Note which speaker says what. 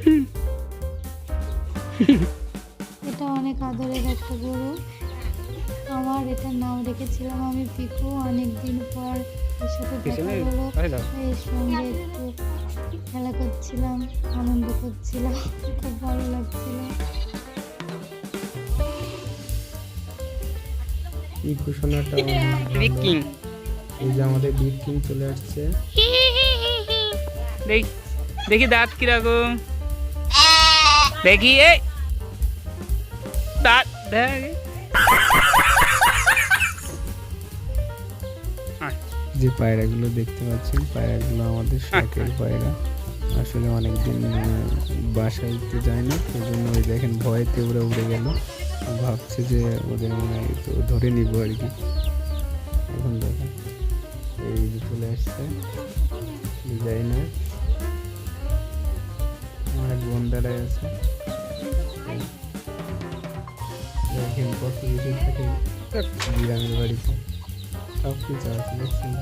Speaker 1: এটা অনেক আদরের একটা গরু। আমার এটার নাম রেখেছিলাম আমি পিকু। অনেক দিন পর এর সাথে দেখা হলো। এর সঙ্গে একটু খেলা করছিলাম আনন্দ করছিলাম খুব ভালো লাগছিল।
Speaker 2: এই যে আমাদের বিগ কিং চলে আসছে।
Speaker 3: দেখি দেখি দাঁত কীরকম। দেখি এই দাঁত
Speaker 2: যে পায়রাগুলো দেখতে পাচ্ছেন পায়রাগুলো আমাদের শখের পায়রা। আসলে অনেকদিন বাসায় তো যায় না এই জন্য ওই দেখেন ভয়েতে ওরা উড়ে গেল। ভাবছে যে ওদের মনে হয় তো ধরে নিব আর কি। এখন দেখেন এই চলে আসছে। ডিজাইনার আমার এক বন্ধারায় আছে দেখেন কত কিছু থাকে গ্রামের বাড়িতে সব কিছু আছে দেখছেন